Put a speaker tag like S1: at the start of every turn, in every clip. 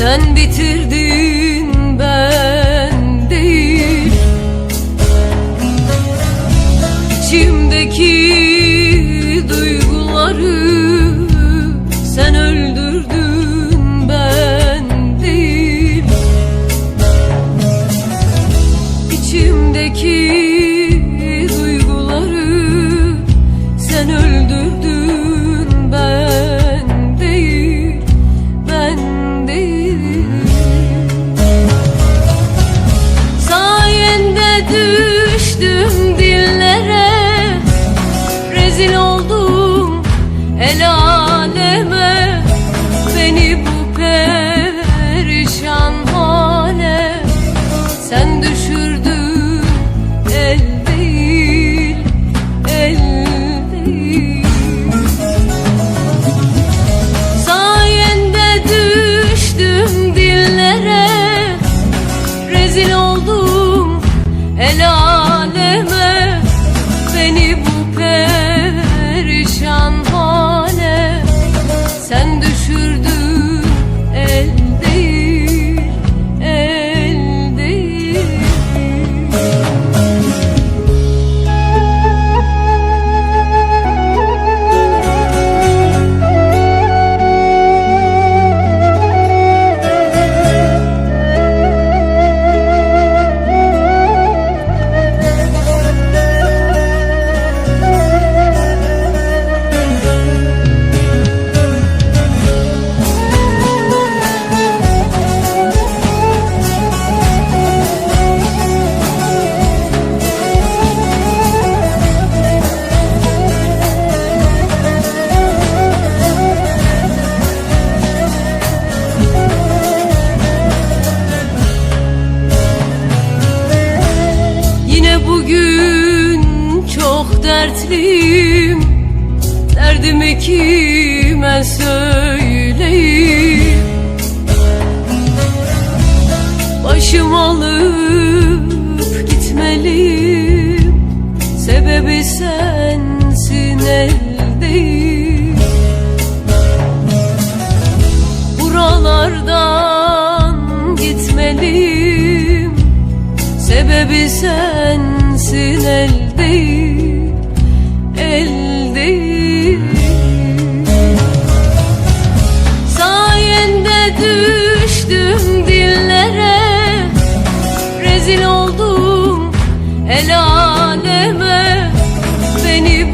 S1: sen bitirdin ben değil. İçimdeki duyguları sen öldürdün ben değil. İçimdeki duyguları sen öldürdün düştüm dillere. Rezil oldum el aleme. Beni el Bugün çok dertliyim. Derdimi kime söyleyeyim? Başım alıp gitmeliyim. Sebebi sensin el değil Buralardan gitmeliyim. Sebebi sensin el değil, Sayende düştüm dillere Rezil oldum el aleme. Beni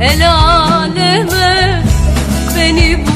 S1: El aleme beni bu